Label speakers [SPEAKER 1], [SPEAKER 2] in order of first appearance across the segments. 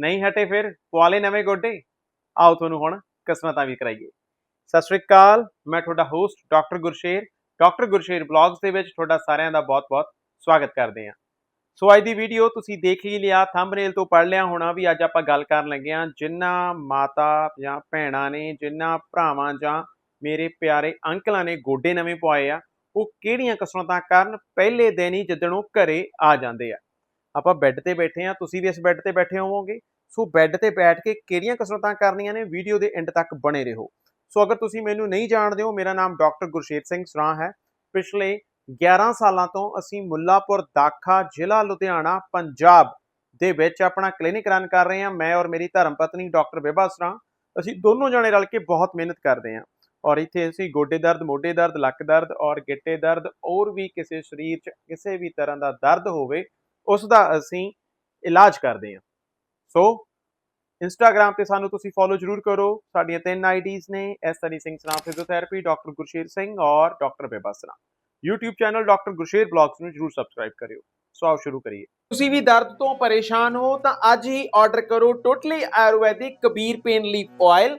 [SPEAKER 1] ਨਹੀਂ ਹਟੇ ਫਿਰ ਪਵਾਲੇ ਨਵੇਂ ਗੋਡੇ। ਆਓ ਤੁਹਾਨੂੰ ਹੁਣ ਕਸਰਤਾਂ ਵੀ ਕਰਾਈਏ। ਸਤਿ ਸ਼੍ਰੀ ਅਕਾਲ, ਮੈਂ ਤੁਹਾਡਾ host doctor Gursher. Doctor Gursher blogs ਦੇ ਵਿੱਚ ਤੁਹਾਡਾ ਸਾਰਿਆਂ ਦਾ ਬਹੁਤ-ਬਹੁਤ ਸਵਾਗਤ ਕਰਦੇ ਹਾਂ। ਸੋ ਅੱਜ ਦੀ ਵੀਡੀਓ ਤੁਸੀਂ ਦੇਖ ਹੀ ਲਿਆ ਥੰਬਨੇਲ ਤੋਂ ਪੜ ਲਿਆ ਹੋਣਾ ਵੀ ਅੱਜ ਆਪਾਂ ਗੱਲ ਕਰਨ ਲੱਗੇ ਹਾਂ ਜਿਨ੍ਹਾਂ ਮਾਤਾ ਜਾਂ ਭੈਣਾਂ ਨੇ ਜਿਨ੍ਹਾਂ ਭਰਾਵਾਂ ਜਾਂ ਮੇਰੇ ਪਿਆਰੇ ਅੰਕਲਾਂ ਨੇ ਗੋਡੇ ਨਵੇਂ ਪਵਾਏ ਆ, ਉਹ ਕਿਹੜੀਆਂ ਕਸਰਤਾਂ ਕਰਨ? ਪਹਿਲੇ ਦਿਨ ਹੀ ਜਦੋਂ ਉਹ ਘਰੇ ਆ ਜਾਂਦੇ ਆ। ਆਪਾਂ ਬੈੱਡ ਤੇ ਬੈਠੇ ਆ ਤੁਸੀਂ ਵੀ ਇਸ ਬੈੱਡ ਤੇ ਬੈਠੇ ਹੋਵੋਗੇ। ਸੋ ਬੈੱਡ ਤੇ ਬੈਠ ਕੇ ਕਿਹੜੀਆਂ ਕਸਰਤਾਂ ਕਰਨੀਆਂ ਨੇ? ਵੀਡੀਓ ਦੇ ਐਂਡ ਤੱਕ ਬਣੇ ਰਹੋ। ਸੋ ਅਗਰ ਤੁਸੀਂ ਮੈਨੂੰ ਨਹੀਂ ਜਾਣਦੇ ਹੋ, ਮੇਰਾ ਨਾਮ ਡਾਕਟਰ ਗੁਰਸ਼ੇਤ ਸਿੰਘ ਸਰਾਂ ਹੈ। ਪਿਛਲੇ 11 ਸਾਲਾਂ ਤੋਂ ਅਸੀਂ ਮੁੱਲਾਪੁਰ ਦਾਖਾ ਜ਼ਿਲ੍ਹਾ ਲੁਧਿਆਣਾ, ਪੰਜਾਬ ਦੇ ਵਿੱਚ ਆਪਣਾ ਕਲੀਨਿਕ ਰਨ ਕਰ ਰਹੇ ਹਾਂ। ਮੈਂ ਔਰ ਮੇਰੀ ਧਰਮ ਪਤਨੀ ਡਾਕਟਰ ਬੇਬਾ ਸਰਾਂ, ਅਸੀਂ ਦੋਨੋਂ ਜਣੇ ਰਲ ਕੇ ਬਹੁਤ ਮਿਹਨਤ ਕਰਦੇ ਹਾਂ। ਔਰ ਇੱਥੇ ਅਸੀਂ ਗੋਡੇ ਦਰਦ, ਮੋਢੇ ਦਰਦ, ਲੱਕ ਦਰਦ ਔਰ ਗਿੱਟੇ ਦਰਦ ਔਰ ਵੀ ਕਿਸੇ ਸਰੀਰ 'ਚ ਕਿਸੇ ਵੀ ਤਰ੍ਹਾਂ ਦਾ ਦਰਦ ਹੋਵੇ ਉਸ ਦਾ ਅਸੀਂ ਇਲਾਜ ਕਰਦੇ ਹਾਂ। ਸੋ ਇੰਸਟਾਗ੍ਰam ਤੇ ਸਾਨੂੰ ਤੁਸੀਂ ਫੋਲੋ ਜਰੂਰ ਕਰੋ। ਸਾਡੀਆਂ ਤਿੰਨ ਆਈਡੀਜ਼ ਨੇ ਐਸਰੀ ਸਿੰਘ ਸਰਾਂ ਫਿਜ਼ੀਓਥੈਰੇਪੀ ਡਾਕਟਰ ਗੁਰਸ਼ੇਰ ਸਿੰਘ ਔਰ ਡਾਕਟਰ ਬੇਬਾ ਸਰਾਂ YouTube channel doctor Gursher blogs ਨੂੰ ਜਰੂਰ ਸਬਸਕ੍ਰਾਈਬ ਕਰਿਓ। ਸੋ ਆਓ ਸ਼ੁਰੂ ਕਰੀਏ। ਤੁਸੀਂ ਵੀ ਦਰਦ ਤੋਂ ਪਰੇਸ਼ਾਨ ਹੋ ਤਾਂ ਅੱਜ ਹੀ ਆਰਡਰ ਕਰੋ totally Ayurvedic Kabir pain leaf oil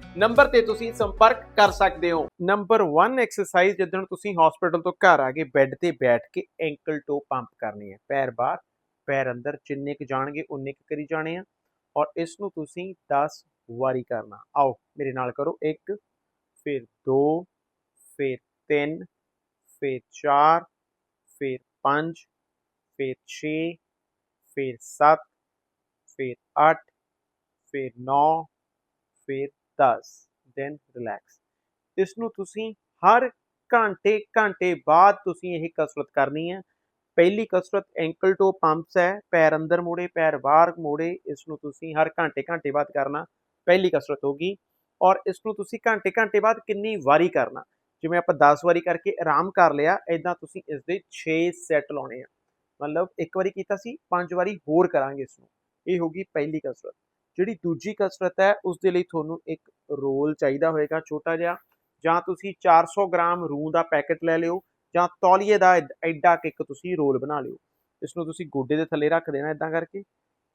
[SPEAKER 1] number ਤੇ ਤੁਸੀਂ ਸੰਪਰਕ ਕਰ ਸਕਦੇ ਹੋ। ਨੰਬਰ 1 ਐਕਸਰਸਾਈਜ਼ ਜਦੋਂ ਤੁਸੀਂ ਹਸਪੀਟਲ ਤੋਂ ਘਰ ਆ ਕੇ ਬੈੱਡ ਤੇ ਬੈਠ ਕੇ ਐਂਕਲ ਟੋ ਪੰਪ ਕਰਨੀ ਹੈ। ਪੈਰ ਬਾਹਰ, ਪੈਰ ਅੰਦਰ, ਜਿੰਨੇ ਕੁ ਜਾਣਗੇ ਉਨੇ ਕੁ ਕਰੀ ਜਾਣੇ ਆ। ਔਰ ਇਸ ਨੂੰ ਤੁਸੀਂ 10 ਵਾਰੀ ਕਰਨਾ। ਆਓ, ਮੇਰੇ ਨਾਲ ਕਰੋ 1 ਫਿਰ 2 ਫਿਰ 3 ਫਿਰ 4 ਫਿਰ 5 ਫਿਰ 6 ਫਿਰ 7 ਫਿਰ 8 ਫਿਰ 9 ਫਿਰ 10 ਦੈਨ ਰਿਲੈਕਸ ਇਸ ਨੂੰ ਤੁਸੀਂ ਹਰ ਘੰਟੇ ਘੰਟੇ ਬਾਅਦ ਤੁਸੀਂ ਇਹ ਕਸਰਤ ਕਰਨੀ ਹੈ। ਪਹਿਲੀ ਕਸਰਤ ਐਂਕਲ ਟੋ ਪੰਪਸ ਹੈ, ਪੈਰ ਅੰਦਰ ਮੋੜੇ, ਪੈਰ ਬਾਹਰ ਮੋੜੇ ਇਸ ਨੂੰ ਤੁਸੀਂ ਹਰ ਘੰਟੇ ਘੰਟੇ ਬਾਅਦ ਕਰਨਾ, ਪਹਿਲੀ ਕਸਰਤ ਹੋਗੀ ਔਰ ਇਸ ਨੂੰ ਤੁਸੀਂ ਘੰਟੇ ਘੰਟੇ ਬਾਅਦ ਕਿੰਨੀ ਵਾਰੀ ਕਰਨਾ। ਜਿਵੇਂ ਆਪਾਂ 10 ਵਾਰੀ ਕਰਕੇ ਆਰਾਮ ਕਰ ਲਿਆ ਐਦਾਂ ਤੁਸੀਂ ਇਸ ਦੇ 6 ਸੈੱਟ ਲਾਉਣੇ ਆ। ਮਤਲਬ ਇੱਕ ਵਾਰੀ ਕੀਤਾ ਸੀ, ਪੰਜ ਵਾਰੀ ਹੋਰ ਕਰਾਂਗੇ ਇਸ ਨੂੰ ਇਹ ਹੋਗੀ ਪਹਿਲੀ ਕਸਰਤ। ਜਿਹੜੀ ਦੂਜੀ ਕਸਰਤ ਹੈ ਉਸ ਦੇ ਲਈ ਤੁਹਾਨੂੰ ਇੱਕ ਰੋਲ ਚਾਹੀਦਾ ਹੋਏਗਾ ਛੋਟਾ ਜਿਹਾ। ਜਾਂ ਤੁਸੀਂ 400 ਗ੍ਰਾਮ ਰੂੰ ਦਾ ਪੈਕੇਟ ਲੈ ਲਿਓ ਜਾਂ ਤੌਲੀਏ ਦਾ ਐਡਾ ਇੱਕ ਤੁਸੀਂ ਰੋਲ ਬਣਾ ਲਿਓ। ਇਸ ਨੂੰ ਤੁਸੀਂ ਗੋਡੇ ਦੇ ਥੱਲੇ ਰੱਖ ਦੇਣਾ ਇਦਾਂ ਕਰਕੇ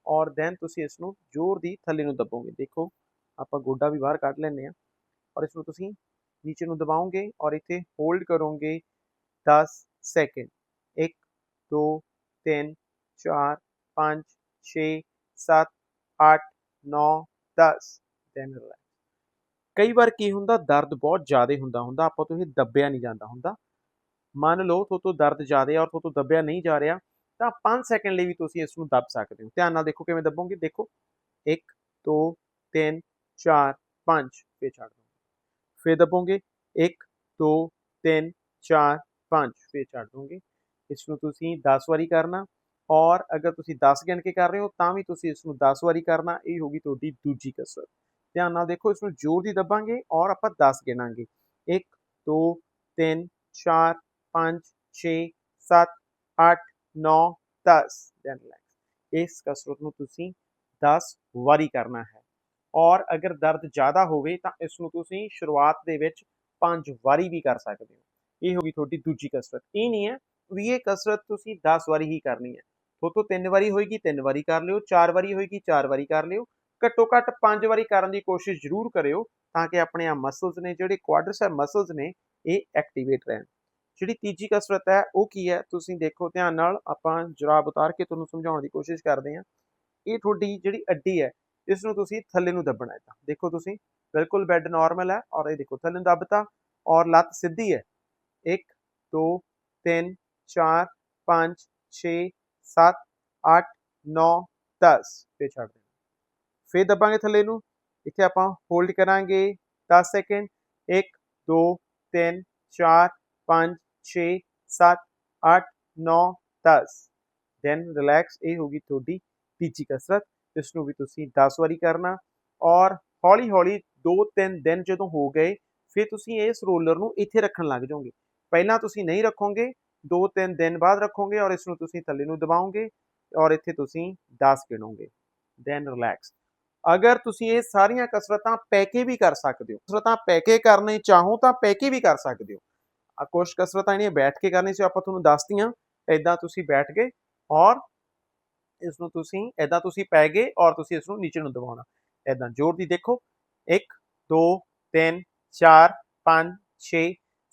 [SPEAKER 1] ਔਰ ਦੈਨ ਤੁਸੀਂ ਇਸ ਨੂੰ ਜ਼ੋਰ ਦੀ ਥੱਲੇ ਨੂੰ ਦਬੋਗੇ। ਦੇਖੋ, ਆਪਾਂ ਗੋਡਾ ਵੀ ਬਾਹਰ ਕੱਢ ਲੈਂਦੇ ਆ ਔਰ ਇਸ ਨੂੰ ਤੁਸੀਂ ਨੀਚੇ ਨੂੰ ਦਬਾਓਗੇ ਔਰ ਇੱਥੇ ਹੋਲਡ ਕਰੋਗੇ 10 ਸੈਕਿੰਡ 1 2 3 4 5 6 7 8 9 10 ਦੈਨ ਰਿਲੈਕਸ ਕਈ ਵਾਰ ਕੀ ਹੁੰਦਾ, ਦਰਦ ਬਹੁਤ ਜ਼ਿਆਦਾ ਹੁੰਦਾ ਹੁੰਦਾ ਆਪਾਂ ਤੋਂ ਇਹ ਦੱਬਿਆ ਨਹੀਂ ਜਾਂਦਾ ਹੁੰਦਾ। ਮੰਨ ਲਓ ਤੁਹਾਤੋਂ ਦਰਦ ਜ਼ਿਆਦਾ ਔਰ ਤੁਹਾਤੋਂ ਦੱਬਿਆ ਨਹੀਂ ਜਾ ਰਿਹਾ, ਤਾਂ 5 ਸੈਕਿੰਡ ਲਈ ਵੀ ਤੁਸੀਂ ਇਸ ਨੂੰ ਦੱਬ ਸਕਦੇ ਹੋ। ਧਿਆਨ ਨਾਲ ਦੇਖੋ ਕਿਵੇਂ ਦੱਬੋਗੇ। ਦੇਖੋ 1 2 3 4 5 ਫੇਰ ਛੱਡ ਦੋ ਫੇਰ ਦੱਬੋਗੇ। 1 2 3 4 5 ਫੇਰ ਛੱਡ ਦੋਗੇ ਇਸ ਨੂੰ ਤੁਸੀਂ 10 ਵਾਰੀ ਕਰਨਾ। ਔਰ ਅਗਰ ਤੁਸੀਂ 10 ਗਿਣ ਕੇ ਕਰ ਰਹੇ ਹੋ, ਤਾਂ ਵੀ ਤੁਸੀਂ ਇਸ ਨੂੰ 10 ਵਾਰੀ ਕਰਨਾ, ਇਹ ਹੋਗੀ ਤੁਹਾਡੀ ਦੂਜੀ ਕਸਰਤ ਧਿਆਨ ਨਾਲ ਦੇਖੋ ਇਸ ਨੂੰ ਜ਼ੋਰ ਦੀ ਦੱਬਾਂਗੇ ਔਰ ਆਪਾਂ 10 ਗਿਣਾਂਗੇ। 1 2 3 4 5 6 7 8 9 10 ਦੈਨ ਰਿਲੈਕਸ ਇਸ ਕਸਰਤ ਨੂੰ ਤੁਸੀਂ 10 ਵਾਰੀ ਕਰਨਾ ਹੈ। ਔਰ ਅਗਰ ਦਰਦ ਜ਼ਿਆਦਾ ਹੋਵੇ, ਤਾਂ ਇਸ ਨੂੰ ਤੁਸੀਂ ਸ਼ੁਰੂਆਤ ਦੇ ਵਿੱਚ 5 ਵਾਰੀ ਵੀ ਕਰ ਸਕਦੇ ਹੋ। ਇਹ ਹੋਗੀ ਤੁਹਾਡੀ ਦੂਜੀ ਕਸਰਤ। ਇਹ ਨਹੀਂ ਹੈ ਵੀ ਇਹ ਕਸਰਤ ਤੁਸੀਂ 10 ਵਾਰੀ ਹੀ ਕਰਨੀ ਹੈ। ਤੋਂ ਤਿੰਨ ਵਾਰੀ ਹੋਏਗੀ, ਤਿੰਨ ਵਾਰੀ ਕਰ ਲਿਓ, ਚਾਰ ਵਾਰੀ ਹੋਏਗੀ, ਚਾਰ ਵਾਰੀ ਕਰ ਲਿਓ। ਘੱਟੋ ਘੱਟ ਪੰਜ ਵਾਰੀ ਕਰਨ ਦੀ ਕੋਸ਼ਿਸ਼ ਜ਼ਰੂਰ ਕਰਿਓ ਤਾਂ ਕਿ ਆਪਣੇ ਆ ਮਸਲਸ ਨੇ, ਜਿਹੜੇ ਕੁਆਡ੍ਰਿਸੈਪ ਮਸਲਸ ਨੇ, ਇਹ ਐਕਟੀਵੇਟ ਰਹਿਣ। ਜਿਹੜੀ ਤੀਜੀ ਕਸਰਤ ਹੈ, ਉਹ ਕੀ ਹੈ? ਤੁਸੀਂ ਦੇਖੋ ਧਿਆਨ ਨਾਲ, ਆਪਾਂ ਜਰਾਬ ਉਤਾਰ ਕੇ ਤੁਹਾਨੂੰ ਸਮਝਾਉਣ ਦੀ ਕੋਸ਼ਿਸ਼ ਕਰਦੇ ਹਾਂ। ਇਹ ਤੁਹਾਡੀ ਜਿਹੜੀ ਅੱਡੀ ਹੈ, ਇਸ ਨੂੰ ਤੁਸੀਂ ਥੱਲੇ ਨੂੰ ਦੱਬਣਾ ਹੈ ਦੇਖੋ ਤੁਸੀਂ, ਬਿਲਕੁਲ ਬੈੱਡ ਨਾਰਮਲ ਹੈ ਔਰ ਇਹ ਦੇਖੋ ਥੱਲੇ ਨੂੰ ਦੱਬਤਾ ਔਰ ਲੱਤ ਸਿੱਧੀ ਹੈ। 1 2 3 4 5 6 7 8 9 10 'ਤੇ ਛੱਡ ਦੇਣਾ ਫਿਰ ਦਬਾਂਗੇ ਥੱਲੇ ਨੂੰ ਇੱਥੇ ਆਪਾਂ ਹੋਲਡ ਕਰਾਂਗੇ 10 ਸੈਕਿੰਡ 1 2 3 4 5 6 7 8 9 10 ਦੈਨ ਰਿਲੈਕਸ ਇਹ ਹੋਗੀ ਤੁਹਾਡੀ ਤੀਜੀ ਕਸਰਤ ਇਸ ਨੂੰ ਵੀ ਤੁਸੀਂ 10 ਵਾਰੀ ਕਰਨਾ ਔਰ ਹੌਲੀ ਹੌਲੀ 2-3 ਦਿਨ ਜਦੋਂ ਹੋ ਗਏ ਫਿਰ ਤੁਸੀਂ ਇਸ ਰੋਲਰ ਨੂੰ ਇੱਥੇ ਰੱਖਣ ਲੱਗ ਜਾਓਗੇ ਪਹਿਲਾਂ ਤੁਸੀਂ ਨਹੀਂ ਰੱਖੋਗੇ 2-3 ਦਿਨ ਬਾਅਦ ਰੱਖੋਗੇ ਔਰ ਇਸ ਨੂੰ ਤੁਸੀਂ ਥੱਲੇ ਨੂੰ ਦਬਾਓਗੇ ਔਰ ਇੱਥੇ ਤੁਸੀਂ 10 ਗਿਣੋਗੇ। ਦੈਨ ਰਿਲੈਕਸ ਅਗਰ ਤੁਸੀਂ ਇਹ ਸਾਰੀਆਂ ਕਸਰਤਾਂ ਪੈ ਕੇ ਵੀ ਕਰ ਸਕਦੇ ਹੋ, ਕਸਰਤਾਂ ਪੈ ਕੇ ਕਰਨੀ ਚਾਹੋ ਤਾਂ ਪੈ ਕੇ ਵੀ ਕਰ ਸਕਦੇ ਹੋ। ਆ ਕੁਝ ਕਸਰਤਾਂ ਜਿਹੜੀਆਂ ਬੈਠ ਕੇ ਕਰਨੀ ਸੀ ਆਪਾਂ ਤੁਹਾਨੂੰ ਦੱਸਤੀਆਂ ਇਦਾਂ ਤੁਸੀਂ ਬੈਠ ਗਏ ਔਰ ਇਸ ਨੂੰ ਤੁਸੀਂ ਇਦਾਂ ਤੁਸੀਂ ਪੈ ਗਏ ਔਰ ਤੁਸੀਂ ਇਸ ਨੂੰ ਨੀਚੇ ਨੂੰ ਦਬਾਉਣਾ। ਇਦਾਂ ਜ਼ੋਰ ਦੀ ਦੇਖੋ। 1 2 3 4 5 6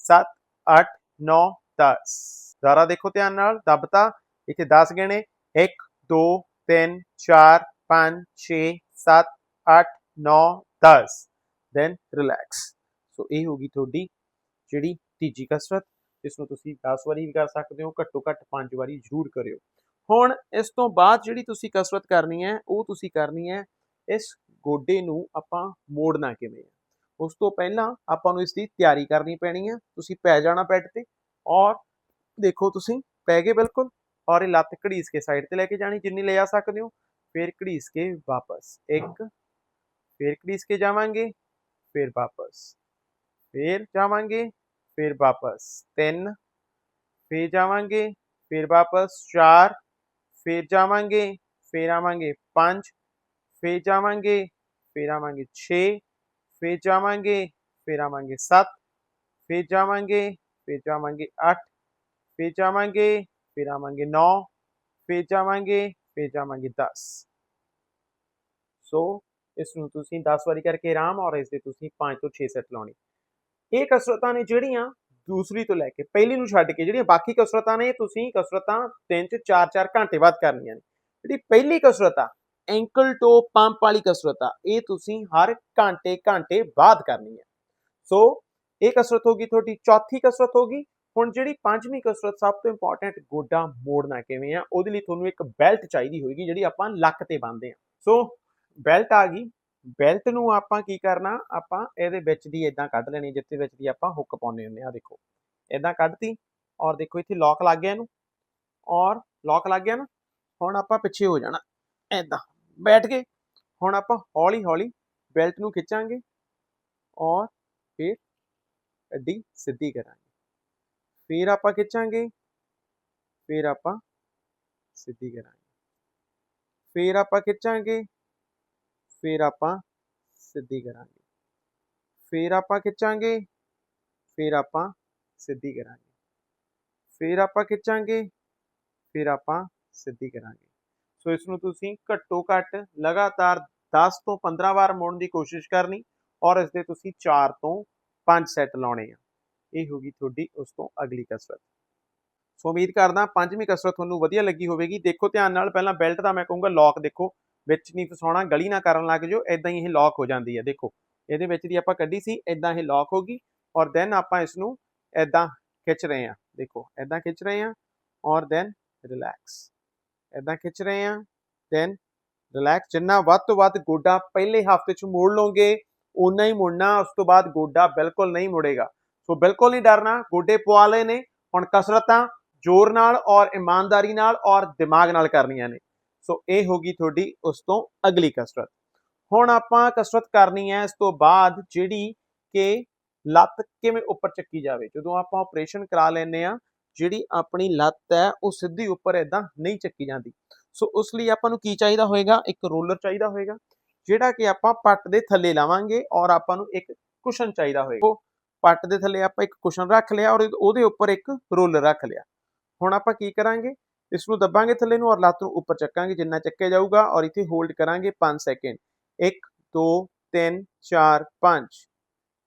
[SPEAKER 1] 7 8 9 10 ਜ਼ਰਾ ਦੇਖੋ ਧਿਆਨ ਨਾਲ ਦਬਤਾ ਇੱਥੇ 10 ਗਿਣੇ 1 2 3 4 5 6 7 8 9 10 ਦੈਨ ਰਿਲੈਕਸ ਸੋ ਇਹ ਹੋਗੀ ਤੁਹਾਡੀ ਜਿਹੜੀ ਤੀਜੀ ਕਸਰਤ ਇਸ ਨੂੰ ਤੁਸੀਂ 10 ਵਾਰੀ ਵੀ ਕਰ ਸਕਦੇ ਹੋ, ਘੱਟੋ ਘੱਟ 5 ਵਾਰੀ ਜ਼ਰੂਰ ਕਰਿਓ। ਹੁਣ ਇਸ ਤੋਂ ਬਾਅਦ ਜਿਹੜੀ ਤੁਸੀਂ ਕਸਰਤ ਕਰਨੀ ਹੈ, ਉਹ ਤੁਸੀਂ ਕਰਨੀ ਹੈ, ਇਸ ਗੋਡੇ ਨੂੰ ਆਪਾਂ ਮੋੜਨਾ ਕਿਵੇਂ ਹੈ? ਉਸ ਤੋਂ ਪਹਿਲਾਂ ਆਪਾਂ ਨੂੰ ਇਸ ਦੀ ਤਿਆਰੀ ਕਰਨੀ ਪੈਣੀ ਹੈ। ਤੁਸੀਂ ਪੈ ਜਾਣਾ ਬੈੱਡ ਤੇ ਔਰ ਦੇਖੋ ਤੁਸੀਂ, ਪੈ ਗਏ ਬਿਲਕੁਲ ਔਰ ਇਹ ਲੱਤ ਘੜੀਸ ਕੇ ਸਾਈਡ ਤੇ ਲੈ ਕੇ ਜਾਣੀ, ਜਿੰਨੀ ਲੈ ਆ ਸਕਦੇ ਹੋ, ਫਿਰ ਘੜੀਸ ਕੇ ਵਾਪਸ। ਇੱਕ, ਫਿਰ ਘੜੀਸ ਕੇ ਜਾਵਾਂਗੇ, ਫਿਰ ਵਾਪਸ। ਫਿਰ ਜਾਵਾਂਗੇ, ਫਿਰ ਵਾਪਸ। ਤਿੰਨ, ਫਿਰ ਜਾਵਾਂਗੇ, ਫਿਰ ਵਾਪਸ। ਚਾਰ, ਫਿਰ ਜਾਵਾਂਗੇ, ਫਿਰ ਆਵਾਂਗੇ। ਪੰਜ, ਫਿਰ ਜਾਵਾਂਗੇ, ਫਿਰ ਆਵਾਂਗੇ। 6 ਫਿਰ ਜਾਵਾਂਗੇ, ਫਿਰ ਆਵਾਂਗੇ। 7 ਫਿਰ ਜਾਵਾਂਗੇ ਫਿਰ ਜਾਵਾਂਗੇ 8 ਫਿਰ ਜਾਵਾਂਗੇ ਫਿਰ ਆਵਾਂਗੇ 9 ਫਿਰ ਜਾਵਾਂਗੇ ਫਿਰ ਜਾਵਾਂਗੇ 10 ਸੋ ਇਸ ਨੂੰ ਤੁਸੀਂ 10 ਵਾਰੀ ਕਰਕੇ ਆਰਾਮ ਔਰ ਇਸ ਦੇ ਤੁਸੀਂ 5 ਤੋਂ 6 ਸੈੱਟ ਲਾਉਣੀ। ਇਹ ਕਸਰਤਾਂ ਨੇ ਜਿਹੜੀਆਂ ਦੂਸਰੀ ਤੋਂ ਲੈ ਕੇ ਪਹਿਲੀ ਨੂੰ ਛੱਡ ਕੇ ਜਿਹੜੀਆਂ ਬਾਕੀ ਕਸਰਤਾਂ ਨੇ ਇਹ ਤੁਸੀਂ ਕਸਰਤਾਂ 3 ਚ 4-4 ਘੰਟੇ ਬਾਅਦ ਕਰਨੀਆਂ ਨੇ। ਜਿਹੜੀ ਪਹਿਲੀ ਕਸਰਤ ਆ ਐਂਕਲ ਟੋ ਪੰਪ ਵਾਲੀ ਕਸਰਤ ਆ, ਇਹ ਤੁਸੀਂ ਹਰ ਘੰਟੇ ਘੰਟੇ ਬਾਅਦ ਕਰਨੀ ਹੈ। ਸੋ ਇਹ ਕਸਰਤ ਹੋਗੀ ਤੁਹਾਡੀ, ਚੌਥੀ ਕਸਰਤ ਹੋਗੀ ਹੁਣ ਜਿਹੜੀ ਪੰਜਵੀਂ ਕਸਰਤ ਸਭ ਤੋਂ ਇੰਪੋਰਟੈਂਟ ਗੋਡਾ ਮੋੜਨਾ ਕਿਵੇਂ ਆ, ਉਹਦੇ ਲਈ ਤੁਹਾਨੂੰ ਇੱਕ ਬੈਲਟ ਚਾਹੀਦੀ ਹੋਏਗੀ, ਜਿਹੜੀ ਆਪਾਂ ਲੱਕ ਤੇ ਬੰਨਦੇ ਆ। ਸੋ ਬੈਲਟ ਆ ਗਈ। ਬੈਲਟ ਨੂੰ ਆਪਾਂ ਕੀ ਕਰਨਾ, ਆਪਾਂ ਇਹਦੇ ਵਿੱਚ ਦੀ ਇਦਾਂ ਕੱਢ ਲੈਣੀ, ਜਿੱਥੇ ਵਿੱਚ ਦੀ ਆਪਾਂ ਹੁੱਕ ਪਾਉਂਦੇ ਹੁੰਦੇ ਆ, ਦੇਖੋ। ਇਦਾਂ ਕੱਢਤੀ ਔਰ ਦੇਖੋ, ਇੱਥੇ ਲੌਕ ਲੱਗ ਗਿਆ ਇਹਨੂੰ। ਔਰ ਲੌਕ ਲੱਗ ਗਿਆ ਨਾ, ਹੁਣ ਆਪਾਂ ਪਿੱਛੇ ਹੋ ਜਾਣਾ। ਇਦਾਂ ਬੈਠ ਕੇ ਹੁਣ ਆਪਾਂ ਹੌਲੀ ਹੌਲੀ ਬੈਲਟ ਨੂੰ ਖਿੱਚਾਂਗੇ। ਔਰ ਫਿਰ ਅੱਡੀ ਸਿੱਧੀ ਕਰਾਂਗੇ। ਫਿਰ ਆਪਾਂ ਖਿੱਚਾਂਗੇ। ਫਿਰ ਆਪਾਂ ਸਿੱਧੀ ਕਰਾਂਗੇ। ਫਿਰ ਆਪਾਂ ਖਿੱਚਾਂਗੇ। ਫਿਰ ਆਪਾਂ ਸਿੱਧੀ ਕਰਾਂਗੇ। ਫਿਰ ਆਪਾਂ ਖਿੱਚਾਂਗੇ। ਫਿਰ ਆਪਾਂ ਸਿੱਧੀ ਕਰਾਂਗੇ। ਫਿਰ ਆਪਾਂ ਖਿੱਚਾਂਗੇ। ਫਿਰ ਆਪਾਂ ਸਿੱਧੀ ਕਰਾਂਗੇ। ਸੋ ਇਸ ਨੂੰ ਤੁਸੀਂ ਘੱਟੋ ਘੱਟ ਲਗਾਤਾਰ 10 ਤੋਂ 15 ਵਾਰ ਮੋੜਨ ਦੀ ਕੋਸ਼ਿਸ਼ ਕਰਨੀ ਔਰ ਇਸ ਦੇ ਤੁਸੀਂ 4 ਤੋਂ ਪੰਜ ਸੈੱਟ ਲਾਉਣੇ ਆ। ਇਹ ਹੋਗੀ ਤੁਹਾਡੀ ਉਸ ਤੋਂ ਅਗਲੀ ਕਸਰਤ। ਸੋ ਉਮੀਦ ਕਰਦਾ ਪੰਜਵੀਂ ਕਸਰਤ ਤੁਹਾਨੂੰ ਵਧੀਆ ਲੱਗੀ ਹੋਵੇਗੀ। ਦੇਖੋ ਧਿਆਨ ਨਾਲ, ਪਹਿਲਾਂ ਬੈਲਟ ਦਾ ਮੈਂ ਕਹੂੰਗਾ ਲੌਕ ਦੇਖੋ, ਵਿੱਚ ਨਹੀਂ ਫਸਾਉਣਾ, ਗਲੀ ਨਾ ਕਰਨ ਲੱਗ ਜਾਓ ਇਦਾਂ ਹੀ ਇਹ ਲੌਕ ਹੋ ਜਾਂਦੀ ਹੈ ਦੇਖੋ, ਇਹਦੇ ਵਿੱਚ ਦੀ ਆਪਾਂ ਕੱਢੀ ਸੀ ਇਦਾਂ ਇਹ ਲੌਕ ਹੋਗੀ ਔਰ ਦੈਨ ਆਪਾਂ ਇਸ ਨੂੰ ਇਦਾਂ ਖਿੱਚ ਰਹੇ ਹਾਂ। ਦੇਖੋ ਇਦਾਂ ਖਿੱਚ ਰਹੇ ਹਾਂ ਔਰ ਦੈਨ ਰਿਲੈਕਸ ਇਦਾਂ ਖਿੱਚ ਰਹੇ ਹਾਂ ਦੈਨ ਰਿਲੈਕਸ ਜਿੰਨਾ ਵੱਧ ਤੋਂ ਵੱਧ ਗੋਡਾ ਪਹਿਲੇ ਹਫ਼ਤੇ 'ਚ ਮੋੜ ਲਓਗੇ ਉਨਾ ਹੀ ਮੁੜਨਾ, ਉਸ ਤੋਂ ਬਾਅਦ ਗੋਡਾ ਬਿਲਕੁਲ ਨਹੀਂ ਮੁੜੇਗਾ। ਸੋ ਬਿਲਕੁਲ ਨਹੀਂ ਡਰਨਾ, ਗੋਡੇ ਪਵਾ ਨੇ, ਹੁਣ ਕਸਰਤਾਂ ਜ਼ੋਰ ਨਾਲ ਔਰ ਇਮਾਨਦਾਰੀ ਨਾਲ ਔਰ ਦਿਮਾਗ ਨਾਲ ਕਰਨੀਆਂ ਨੇ। ਸੋ ਇਹ ਹੋਗੀ ਤੁਹਾਡੀ ਉਸ ਤੋਂ ਅਗਲੀ ਕਸਰਤ। ਹੁਣ ਆਪਾਂ ਕਸਰਤ ਕਰਨੀ ਹੈ, ਇਸ ਤੋਂ ਬਾਅਦ ਜਿਹੜੀ ਕਿ ਲੱਤ ਕਿਵੇਂ ਉੱਪਰ ਚੱਕੀ ਜਾਵੇ। ਜਦੋਂ ਆਪਾਂ ਆਪਰੇਸ਼ਨ ਕਰਾ ਲੈਨੇ ਆ ਜਿਹੜੀ ਆਪਣੀ ਲੱਤ ਹੈ, ਉਹ ਸਿੱਧੀ ਉੱਪਰ ਇਦਾਂ ਨਹੀਂ ਚੱਕੀ ਜਾਂਦੀ। ਸੋ ਉਸ ਲਈ ਆਪਾਂ ਨੂੰ ਕੀ ਚਾਹੀਦਾ ਹੋਏਗਾ? ਇੱਕ ਰੋਲਰ ਚਾਹੀਦਾ ਹੋਏਗਾ। ਜਿਹੜਾ ਕਿ ਆਪਾਂ ਪੱਟ ਦੇ ਥੱਲੇ ਲਾਵਾਂਗੇ ਔਰ ਆਪਾਂ ਨੂੰ ਇੱਕ ਕੁਸ਼ਨ ਚਾਹੀਦਾ ਹੋਏਗਾ। ਪੱਟ ਦੇ ਥੱਲੇ ਆਪਾਂ ਇੱਕ ਕੁਸ਼ਨ ਰੱਖ ਲਿਆ ਔਰ ਉਹਦੇ ਉੱਪਰ ਇੱਕ ਰੋਲਰ ਰੱਖ ਲਿਆ। ਹੁਣ ਆਪਾਂ ਕੀ ਕਰਾਂਗੇ? ਇਸ ਨੂੰ ਦੱਬਾਂਗੇ ਥੱਲੇ ਨੂੰ ਔਰ ਲੱਤ ਨੂੰ ਉੱਪਰ ਚੱਕਾਂਗੇ, ਜਿੰਨਾ ਚੱਕਿਆ ਜਾਊਗਾ ਔਰ ਇੱਥੇ ਹੋਲਡ ਕਰਾਂਗੇ 5 ਸੈਕਿੰਡ 1 2 3 4 5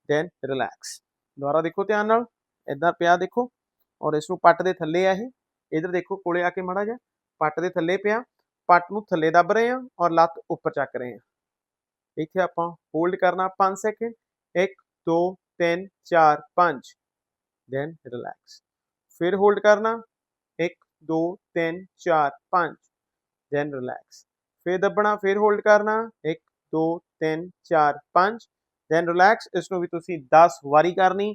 [SPEAKER 1] ਦੈਨ ਰਿਲੈਕਸ ਦੁਬਾਰਾ ਦੇਖੋ ਧਿਆਨ ਨਾਲ। ਇਦਾਂ ਪਿਆ ਦੇਖੋ। ਔਰ ਇਸ ਨੂੰ ਪੱਟ ਦੇ ਥੱਲੇ ਆ ਇਹ। ਇਧਰ ਦੇਖੋ ਕੋਲੇ ਆ ਕੇ ਮੜਾ ਜਾ ਪੱਟ ਦੇ ਥੱਲੇ ਪਿਆ। ਪੱਟ ਨੂੰ ਥੱਲੇ ਦੱਬ ਰਹੇ ਆ ਔਰ ਲੱਤ ਉੱਪਰ ਚੱਕ ਰਹੇ ਆ ਇੱਥੇ ਆਪਾਂ ਹੋਲਡ ਕਰਨਾ 5 ਸੈਕਿੰਡ 1 2 3 4 5 ਦੈਨ ਰਿਲੈਕਸ ਫਿਰ ਹੋਲਡ ਕਰਨਾ 1 2 3 4 5 ਦੈਨ ਰਿਲੈਕਸ ਫਿਰ ਦੱਬਣਾ, ਫਿਰ ਹੋਲਡ ਕਰਨਾ 1 2 3 4 5 ਦੈਨ ਰਿਲੈਕਸ ਇਸ ਨੂੰ ਵੀ ਤੁਸੀਂ 10 ਵਾਰੀ ਕਰਨੀ।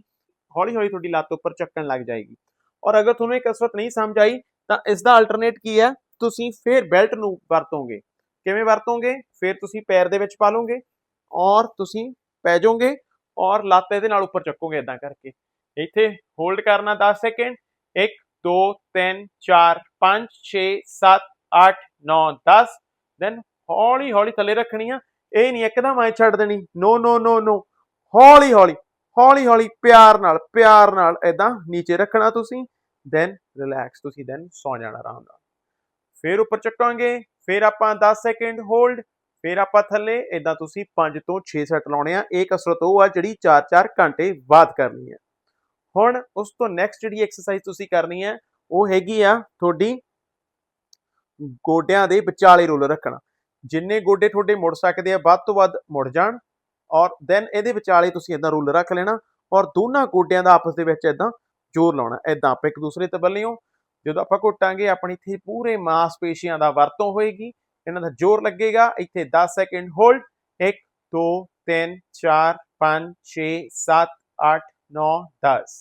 [SPEAKER 1] ਹੌਲੀ ਹੌਲੀ ਤੁਹਾਡੀ ਲੱਤ ਉੱਪਰ ਚੱਕਣ ਲੱਗ ਜਾਏਗੀ। ਔਰ ਅਗਰ ਤੁਹਾਨੂੰ ਇਹ ਕਸਰਤ ਨਹੀਂ ਸਮਝ ਆਈ, ਤਾਂ ਇਸ ਦਾ ਅਲਟਰਨੇਟ ਕੀ ਹੈ? ਤੁਸੀਂ ਫਿਰ ਬੈਲਟ ਨੂੰ ਵਰਤੋਗੇ। ਕਿਵੇਂ ਵਰਤੋਗੇ? ਫਿਰ ਤੁਸੀਂ ਪੈਰ ਦੇ ਵਿੱਚ ਪਾ ਲਓਗੇ ਔਰ ਤੁਸੀਂ ਪੈ ਜਾਓਗੇ ਔਰ ਲੱਤ ਇਹਦੇ ਨਾਲ ਉੱਪਰ ਚੱਕੋਗੇ ਇਦਾਂ ਕਰਕੇ। ਇੱਥੇ ਹੋਲਡ ਕਰਨਾ 10 ਸੈਕਿੰਡ 1 2 3 4 5 6 7 8 9 10 ਦੈਨ ਹੌਲੀ ਹੌਲੀ ਥੱਲੇ ਰੱਖਣੀ ਆ। ਇਹ ਨਹੀਂ ਇੱਕਦਮ ਐ ਛੱਡ ਦੇਣੀ। ਨੋ ਨੋ ਨੋ ਨੋ ਹੌਲੀ ਹੌਲੀ ਹੌਲੀ ਹੌਲੀ ਪਿਆਰ ਨਾਲ ਪਿਆਰ ਨਾਲ ਇਦਾਂ ਨੀਚੇ ਰੱਖਣਾ ਤੁਸੀਂ। ਦੈਨ ਰਿਲੈਕਸ ਤੁਸੀਂ ਦੈਨ ਸੌ ਜਾਣਾ ਆਰਾਮ ਨਾਲ। ਫਿਰ ਉੱਪਰ ਚੱਕਾਂਗੇ, ਫਿਰ ਆਪਾਂ 10 ਸੈਕਿੰਡ ਹੋਲਡ ਫਿਰ ਆਪਾਂ ਥੱਲੇ ਇਦਾਂ ਤੁਸੀਂ 5 ਤੋਂ 6 ਸੈਟ ਲਾਉਣੇ ਆ। ਇਹ ਕਸਰਤ ਉਹ ਆ ਜਿਹੜੀ 4-4 ਘੰਟੇ ਬਾਅਦ ਕਰਨੀ ਹੈ ਹੁਣ ਉਸ ਤੋਂ ਨੈਕਸਟ ਜਿਹੜੀ ਐਕਸਰਸਾਈਜ਼ ਤੁਸੀਂ ਕਰਨੀ ਹੈ ਉਹ ਹੈਗੀ ਆ ਤੁਹਾਡੀ ਗੋਡਿਆਂ ਦੇ ਵਿਚਾਲੇ ਰੋਲ ਰੱਖਣਾ। ਜਿੰਨੇ ਗੋਡੇ ਤੁਹਾਡੇ ਮੁੜ ਸਕਦੇ ਆ, ਵੱਧ ਤੋਂ ਵੱਧ ਮੁੜ ਜਾਣ ਔਰ ਦੈਨ ਇਹਦੇ ਵਿਚਾਲੇ ਤੁਸੀਂ ਇਦਾਂ ਰੂਲ ਰੱਖ ਲੈਣਾ ਔਰ ਦੋਨਾਂ ਗੋਡਿਆਂ ਦਾ ਆਪਸ ਦੇ ਵਿੱਚ ਇਦਾਂ ਜ਼ੋਰ ਲਾਉਣਾ। ਇਦਾਂ ਆਪਾਂ ਇੱਕ ਦੂਸਰੇ ਤੇ ਬੱਲਿਓ ਜਦੋਂ ਆਪਾਂ ਘੁੱਟਾਂਗੇ, ਆਪਣੀ ਇੱਥੇ ਪੂਰੇ ਮਾਸਪੇਸ਼ੀਆਂ ਦਾ ਵਰਤੋਂ ਹੋਏਗੀ। ਇਹਨਾਂ ਦਾ ਜ਼ੋਰ ਲੱਗੇਗਾ। ਇੱਥੇ 10 ਸੈਕਿੰਡ ਹੋਲਡ। 1 2 3 4 5 6 7 8 9 10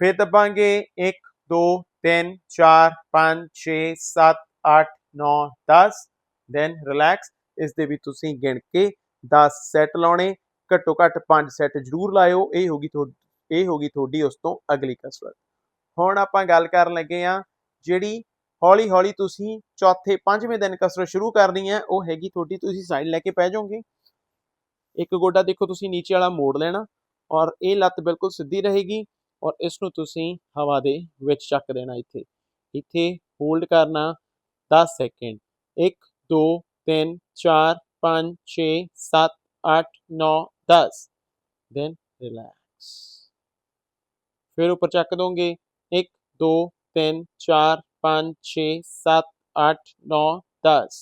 [SPEAKER 1] ਫਿਰ ਦਬਾਂਗੇ। 1 2 3 4 5 6 7 8 9 10 ਦੈਨ ਰਿਲੈਕਸ ਇਸ ਦੇ ਵਿੱਚ ਤੁਸੀਂ ਗਿਣ ਕੇ 10 ਸੈੱਟ ਲਾਉਣੇ। ਘੱਟੋ ਘੱਟ 5 ਸੈੱਟ ਜ਼ਰੂਰ ਲਾਇਓ। ਇਹ ਹੋਗੀ ਤੁਹਾਡੀ ਇਹ ਹੋਗੀ ਤੁਹਾਡੀ ਉਸ ਤੋਂ ਅਗਲੀ ਕਸਰਤ। ਹੁਣ ਆਪਾਂ ਗੱਲ ਕਰਨ ਲੱਗੇ ਆ ਜਿਹੜੀ ਹੌਲੀ ਹੌਲੀ ਤੁਸੀਂ ਚੌਥੇ ਪੰਜਵੇਂ ਦਿਨ ਕਸਰਤ ਸ਼ੁਰੂ ਕਰਨੀ ਹੈ, ਉਹ ਹੈਗੀ ਤੁਹਾਡੀ, ਤੁਸੀਂ ਸਾਈਡ ਲੈ ਕੇ ਪੈ ਜਾਓਗੇ। ਇੱਕ ਗੋਡਾ ਦੇਖੋ ਤੁਸੀਂ ਨੀਚੇ ਵਾਲਾ ਮੋੜ ਲੈਣਾ ਔਰ ਇਹ ਲੱਤ ਬਿਲਕੁਲ ਸਿੱਧੀ ਰਹੇਗੀ ਔਰ ਇਸ ਨੂੰ ਤੁਸੀਂ ਹਵਾ ਦੇ ਵਿੱਚ ਚੱਕ ਦੇਣਾ ਇੱਥੇ। ਇੱਥੇ ਹੋਲਡ ਕਰਨਾ 10 ਸੈਕਿੰਡ। 1 2 3 4 5 6 7 8 9 10 ਦੈਨ ਰਿਲੈਕਸ ਫਿਰ ਉੱਪਰ ਚੱਕ ਦੋਗੇ। 1 2 3 4 5 6 7 8 9 10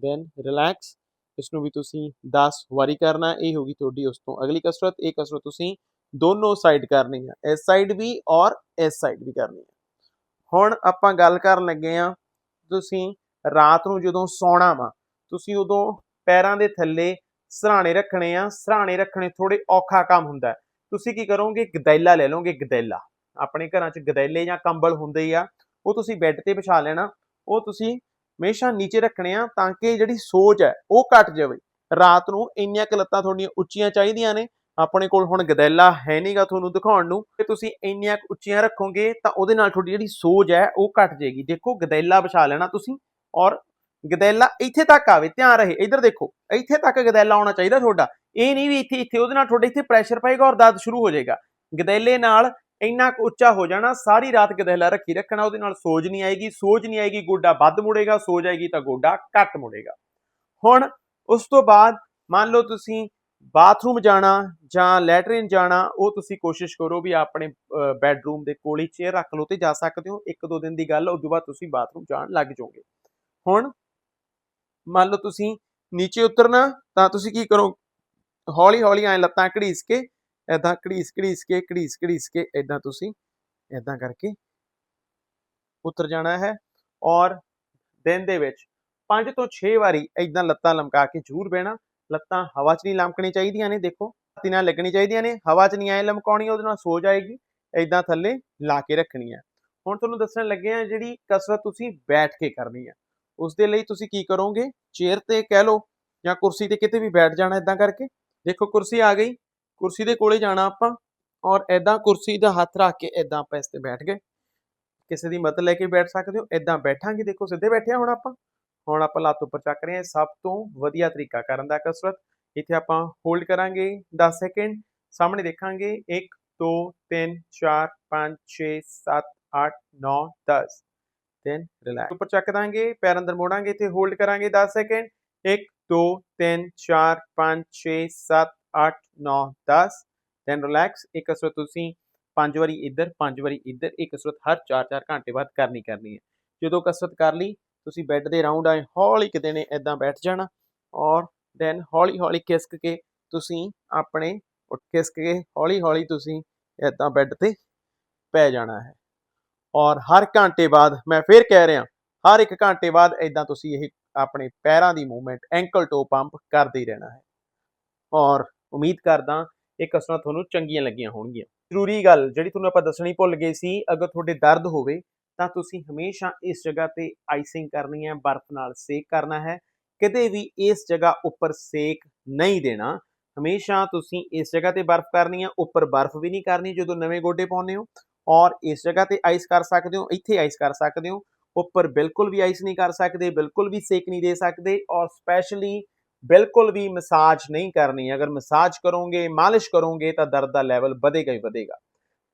[SPEAKER 1] ਦੈਨ ਰਿਲੈਕਸ ਇਸ ਨੂੰ ਵੀ ਤੁਸੀਂ 10 ਵਾਰੀ ਕਰਨਾ, ਇਹ ਹੋਗੀ ਤੁਹਾਡੀ ਉਸ ਤੋਂ ਅਗਲੀ ਕਸਰਤ, ਇਹ ਕਸਰਤ ਤੁਸੀਂ ਦੋਨੋਂ ਸਾਈਡ ਕਰਨੀ ਹੈ ਇਸ ਸਾਈਡ ਵੀ ਔਰ ਇਸ ਸਾਈਡ ਵੀ ਕਰਨੀ ਹੈ ਹੁਣ ਆਪਾਂ ਗੱਲ ਕਰਨ ਲੱਗੇ ਆ, ਤੁਸੀਂ ਰਾਤ ਨੂੰ ਜਦੋਂ ਸੌਣਾ ਵਾ, ਤੁਸੀਂ ਉਦੋਂ ਪੈਰਾਂ ਦੇ ਥੱਲੇ ਸਰਾਣੇ ਰੱਖਣੇ ਆ, ਸਰਾਣੇ ਰੱਖਣੇ ਥੋੜੇ ਔਖਾ ਕੰਮ ਹੁੰਦਾ। ਤੁਸੀਂ ਕੀ ਕਰੋਗੇ? ਗਦੈਲਾ ਲੈ ਲਓਗੇ, ਗਦੈਲਾ। ਆਪਣੇ ਘਰਾਂ 'ਚ ਗਦੈਲੇ ਜਾਂ ਕੰਬਲ ਹੁੰਦੇ ਹੀ ਆ, ਉਹ ਤੁਸੀਂ ਬੈੱਡ ਤੇ ਵਿਛਾ ਲੈਣਾ, ਉਹ ਤੁਸੀਂ ਹਮੇਸ਼ਾ ਨੀਚੇ ਰੱਖਣੇ ਆ ਤਾਂ ਕਿ ਜਿਹੜੀ ਸੋਚ ਹੈ ਉਹ ਘਟ ਜਾਵੇ। ਰਾਤ ਨੂੰ ਇੰਨੀਆਂ ਕੁ ਲੱਤਾਂ ਤੁਹਾਡੀਆਂ ਉੱਚੀਆਂ ਚਾਹੀਦੀਆਂ ਨੇ, ਆਪਣੇ ਕੋਲ ਹੁਣ ਗਦੈਲਾ ਹੈ ਨਹੀਂਗਾ ਤੁਹਾਨੂੰ ਦਿਖਾਉਣ ਨੂੰ, ਤੇ ਤੁਸੀਂ ਇੰਨੀਆਂ ਉੱਚੀਆਂ ਰੱਖੋਗੇ ਤਾਂ ਉਹਦੇ ਨਾਲ ਤੁਹਾਡੀ ਜਿਹੜੀ ਸੋਜ ਹੈ ਉਹ ਘਟ ਜਾਏਗੀ। ਦੇਖੋ ਗਦੈਲਾ ਵਿਛਾ ਲੈਣਾ ਤੁਸੀਂ ਔਰ ਗਦੈਲਾ ਇੱਥੇ ਤੱਕ ਆਵੇ, ਧਿਆਨ ਰਹੇ, ਇੱਧਰ ਦੇਖੋ, ਇੱਥੇ ਤੱਕ ਗਦੈਲਾ ਆਉਣਾ ਚਾਹੀਦਾ ਤੁਹਾਡਾ। ਇਹ ਨਹੀਂ ਵੀ ਇੱਥੇ ਇੱਥੇ ਉਹਦੇ ਨਾਲ ਤੁਹਾਡੇ ਇੱਥੇ ਪ੍ਰੈਸ਼ਰ ਪਏਗਾ ਔਰ ਦਰਦ ਸ਼ੁਰੂ ਹੋ ਜਾਏਗਾ। ਗਦੈਲੇ ਨਾਲ ਇੰਨਾ ਕੁ ਉੱਚਾ ਹੋ ਜਾਣਾ, ਸਾਰੀ ਰਾਤ ਗਦੈਲਾ ਰੱਖੀ ਰੱਖਣਾ, ਉਹਦੇ ਨਾਲ ਸੋਜ ਨਹੀਂ ਆਏਗੀ, ਸੋਜ ਨਹੀਂ ਆਏਗੀ, ਗੋਡਾ ਵੱਧ ਮੁੜੇਗਾ, ਸੋਜ ਆਏਗੀ ਤਾਂ ਗੋਡਾ ਘੱਟ ਮੁੜੇਗਾ। ਹੁਣ ਉਸ ਤੋਂ ਬਾਅਦ ਮੰਨ ਲਓ ਤੁਸੀਂ ਬਾਥਰੂਮ ਜਾਣਾ ਜਾਂ ਲੈਟਰਿਨ ਜਾਣਾ, ਉਹ ਤੁਸੀਂ ਕੋਸ਼ਿਸ਼ ਕਰੋ ਵੀ ਆਪਣੇ ਬੈੱਡਰੂਮ ਦੇ ਕੋਲ ਹੀ ਚੇਅਰ ਰੱਖ ਲਓ ਤੇ ਜਾ ਸਕਦੇ ਹੋ। ਇੱਕ ਦੋ ਦਿਨ ਦੀ ਗੱਲ, ਉਸ ਤੋਂ ਬਾਅਦ ਤੁਸੀਂ ਬਾਥਰੂਮ ਜਾਣ ਲੱਗ ਜਾਓਗੇ। ਹੁਣ ਮੰਨ ਲਓ ਤੁਸੀਂ ਨੀਚੇ ਉਤਰਨਾ, ਤਾਂ ਤੁਸੀਂ ਕੀ ਕਰੋ ਹੌਲੀ ਹੌਲੀ ਐ ਲੱਤਾਂ ਘੜੀਸ ਕੇ ਐਦਾਂ ਘੜੀਸ ਘੜੀਸ ਕੇ, ਘੜੀਸ ਘੜੀਸ ਕੇ ਐਦਾਂ ਤੁਸੀਂ ਐਦਾਂ ਕਰਕੇ ਉਤਰ ਜਾਣਾ ਹੈ ਔਰ ਦਿਨ ਦੇ ਵਿੱਚ 5 ਤੋਂ 6 ਵਾਰੀ ਐਦਾਂ ਲੱਤਾਂ ਲਮਕਾ ਕੇ ਜ਼ਰੂਰ ਬਹਿਣਾ, ਲੱਤਾਂ ਹਵਾ 'ਚ ਨਹੀਂ ਲਮਕਣੀ ਚਾਹੀਦੀਆਂ ਨੇ, ਦੇਖੋ ਹੱਥੀ ਨਾਲ ਲੱਗਣੀ ਚਾਹੀਦੀਆਂ ਨੇ, ਹਵਾ 'ਚ ਨਹੀਂ ਐ ਲਮਕਾਉਣੀ, ਉਹਦੇ ਨਾਲ ਸੋ ਜਾਏਗੀ ਐਦਾਂ ਥੱਲੇ ਲਾ ਕੇ ਰੱਖਣੀ ਹੈ। ਹੁਣ ਤੁਹਾਨੂੰ ਦੱਸਣ ਲੱਗੇ ਆ ਜਿਹੜੀ ਕਸਰਤ ਤੁਸੀਂ ਬੈਠ ਕੇ ਕਰਨੀ ਹੈ, ਉਸ ਦੇ ਲਈ ਤੁਸੀਂ ਕੀ ਕਰੋਗੇ, ਚੇਅਰ ਤੇ ਕਹਿ ਲਓ ਜਾਂ ਕੁਰਸੀ ਤੇ ਕਿਤੇ ਵੀ ਬੈਠ ਜਾਣਾ ਇਦਾਂ ਕਰਕੇ, ਦੇਖੋ ਕੁਰਸੀ ਆ ਗਈ ਕੁਰਸੀ ਦੇ ਕੋਲੇ ਜਾਣਾ ਆਪਾਂ ਔਰ ਐਦਾਂ ਕੁਰਸੀ ਦਾ ਹੱਥ ਰੱਖ ਕੇ ਐਦਾਂ ਆਪਾਂ ਇਸ ਤੇ ਬੈਠ ਗਏ। ਕਿਸੇ ਦੀ ਮਦਦ ਲੈ ਕੇ ਬੈਠ ਸਕਦੇ ਹੋ ਐਦਾਂ ਬੈਠਾਂਗੇ। ਦੇਖੋ, ਸਿੱਧੇ ਬੈਠੇ ਹੁਣ ਆਪਾਂ। ਹੁਣ ਆਪਾਂ ਲੱਤ ਉੱਪਰ ਚੱਕ ਰਹੇ ਹਾਂ। ਸਭ ਤੋਂ ਵਧੀਆ ਤਰੀਕਾ ਕਰਨ ਦਾ ਕਸਰਤ। ਇੱਥੇ ਆਪਾਂ ਹੋਲਡ ਕਰਾਂਗੇ। 10 ਸੈਕਿੰਡ। ਸਾਹਮਣੇ ਦੇਖਾਂਗੇ। 1 2 3 4 5 6 7 8 9 10 ਦੈਨ ਰਿਲੈਕਸ ਉੱਪਰ ਚੱਕ ਦਾਂਗੇ। ਪੈਰ ਅੰਦਰ ਮੋੜਾਂਗੇ। ਤੇ ਹੋਲਡ ਕਰਾਂਗੇ। 10 ਸੈਕਿੰਡ। 1 2 3 4 5 6 7 8 9 10 ਦੈਨ ਰਿਲੈਕਸ ਇਹ ਕਸਰਤ ਤੁਸੀਂ ਪੰਜ ਵਾਰੀ ਇੱਧਰ, ਪੰਜ ਵਾਰੀ ਇੱਧਰ ਇਹ ਕਸਰਤ ਹਰ 4-4 ਘੰਟੇ ਬਾਅਦ ਕਰਨੀ ਕਰਨੀ ਹੈ। ਜਦੋਂ ਕਸਰਤ ਕਰ ਲਈ, ਤੁਸੀਂ ਬੈੱਡ ਦੇ ਰਾਉਂਡ ਆਏ, ਹੌਲੀ ਕਿਤੇ ਨੇ ਇਦਾਂ ਬੈਠ ਜਾਣਾ ਔਰ ਦੈਨ ਹੌਲੀ ਹੌਲੀ ਖਿਸਕ ਕੇ ਤੁਸੀਂ ਆਪਣੇ ਉੱਠ ਖਿਸਕ ਕੇ ਹੌਲੀ ਹੌਲੀ ਤੁਸੀਂ ਇਦਾਂ ਬੈੱਡ ਤੇ ਪੈ ਜਾਣਾ ਹੈ। ਔਰ ਹਰ ਘੰਟੇ ਬਾਅਦ ਮੈਂ ਫੇਰ ਕਹਿ ਰਿਹਾ, ਹਰ ਇੱਕ ਘੰਟੇ ਬਾਅਦ ਇਦਾਂ ਤੁਸੀਂ ਇਹ ਆਪਣੇ ਪੈਰਾਂ ਦੀ ਮੂਵਮੈਂਟ ਐਂਕਲ ਟੋ ਪੰਪ ਕਰਦੇ ਰਹਿਣਾ ਹੈ। ਔਰ ਉਮੀਦ ਕਰਦਾ ਇਹ ਕਸਰਤਾਂ ਤੁਹਾਨੂੰ ਚੰਗੀਆਂ ਲੱਗੀਆਂ ਹੋਣਗੀਆਂ। ਜ਼ਰੂਰੀ ਗੱਲ ਜਿਹੜੀ ਤੁਹਾਨੂੰ ਆਪਾਂ ਦੱਸਣੀ ਭੁੱਲ ਗਏ ਸੀ, ਅਗਰ ਤੁਹਾਡੇ ਦਰਦ ਹੋਵੇ ਤਾਂ ਤੁਸੀਂ ਹਮੇਸ਼ਾ ਇਸ ਜਗ੍ਹਾ ਤੇ ਆਈਸਿੰਗ ਕਰਨੀ ਹੈ, ਬਰਫ਼ ਨਾਲ ਸੇਕ ਕਰਨਾ ਹੈ। ਕਦੇ ਵੀ ਇਸ ਜਗ੍ਹਾ ਉੱਪਰ ਸੇਕ ਨਹੀਂ ਦੇਣਾ। ਹਮੇਸ਼ਾ ਤੁਸੀਂ ਇਸ ਜਗ੍ਹਾ ਤੇ ਬਰਫ਼ ਕਰਨੀ ਹੈ, ਉੱਪਰ ਬਰਫ਼ ਵੀ ਨਹੀਂ ਕਰਨੀ ਜਦੋਂ ਨਵੇਂ ਗੋਡੇ ਪਾਉਂਦੇ ਹੋ ਔਰ ਇਸ ਜਗ੍ਹਾ ਤੇ ਆਈਸ ਕਰ ਸਕਦੇ ਹੋ, ਇੱਥੇ ਆਈਸ ਕਰ ਸਕਦੇ ਹੋ। ਉੱਪਰ ਬਿਲਕੁਲ ਵੀ ਆਈਸ ਨਹੀਂ ਕਰ ਸਕਦੇ, ਬਿਲਕੁਲ ਵੀ ਸੇਕ ਨਹੀਂ ਦੇ ਸਕਦੇ ਔਰ ਸਪੈਸ਼ਲੀ ਬਿਲਕੁਲ ਵੀ ਮਸਾਜ ਨਹੀਂ ਕਰਨੀ। ਅਗਰ ਮਸਾਜ ਕਰੋਗੇ, ਮਾਲਿਸ਼ ਕਰੋਗੇ, ਤਾਂ ਦਰਦ ਦਾ ਲੈਵਲ ਵਧੇਗਾ ਹੀ ਵਧੇਗਾ।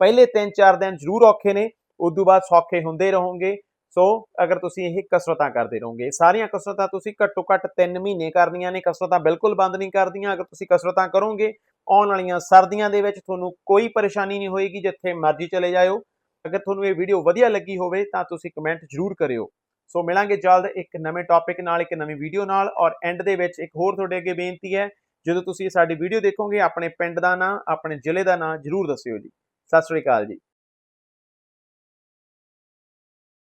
[SPEAKER 1] ਪਹਿਲੇ 3-4 ਦਿਨ ਜ਼ਰੂਰ ਔਖੇ ਨੇ ਉਸ ਤੋਂ ਬਾਅਦ ਸੌਖੇ ਹੁੰਦੇ ਰਹੋਗੇ। ਸੋ, ਅਗਰ ਤੁਸੀਂ ਇਹ ਕਸਰਤਾਂ ਕਰਦੇ ਰਹੋਗੇ, ਸਾਰੀਆਂ ਕਸਰਤਾਂ ਤੁਸੀਂ ਘੱਟੋ ਘੱਟ 3 ਮਹੀਨੇ ਕਰਨੀਆਂ ਨੇ, ਕਸਰਤਾਂ ਬਿਲਕੁਲ ਬੰਦ ਨਹੀਂ ਕਰਦੀਆਂ। ਅਗਰ ਤੁਸੀਂ ਕਸਰਤਾਂ ਕਰੋਗੇ, ਆਉਣ ਵਾਲੀਆਂ ਸਰਦੀਆਂ ਦੇ ਵਿੱਚ ਤੁਹਾਨੂੰ ਕੋਈ ਪਰੇਸ਼ਾਨੀ ਨਹੀਂ ਹੋਏਗੀ, ਜਿੱਥੇ ਮਰਜ਼ੀ ਚਲੇ ਜਾਇਓ। ਅਗਰ ਤੁਹਾਨੂੰ ਇਹ ਵੀਡੀਓ ਵਧੀਆ ਲੱਗੀ ਹੋਵੇ, ਤਾਂ ਤੁਸੀਂ ਕਮੈਂਟ ਜ਼ਰੂਰ ਕਰਿਓ। ਸੋ ਮਿਲਾਂਗੇ ਜਲਦ ਇੱਕ ਨਵੇਂ ਟੌਪਿਕ ਨਾਲ, ਇੱਕ ਨਵੀਂ ਵੀਡੀਓ ਨਾਲ ਔਰ ਐਂਡ ਦੇ ਵਿੱਚ ਇੱਕ ਹੋਰ ਤੁਹਾਡੇ ਅੱਗੇ ਬੇਨਤੀ ਹੈ, ਜਦੋਂ ਤੁਸੀਂ ਸਾਡੀ ਵੀਡੀਓ ਦੇਖੋਗੇ, ਆਪਣੇ ਪਿੰਡ ਦਾ ਨਾਂ, ਆਪਣੇ ਜ਼ਿਲ੍ਹੇ ਦਾ ਨਾਂ ਜ਼ਰੂਰ ਦੱਸਿਓ ਜੀ। ਸਤਿ ਸ਼੍ਰੀ ਅਕਾਲ ਜੀ।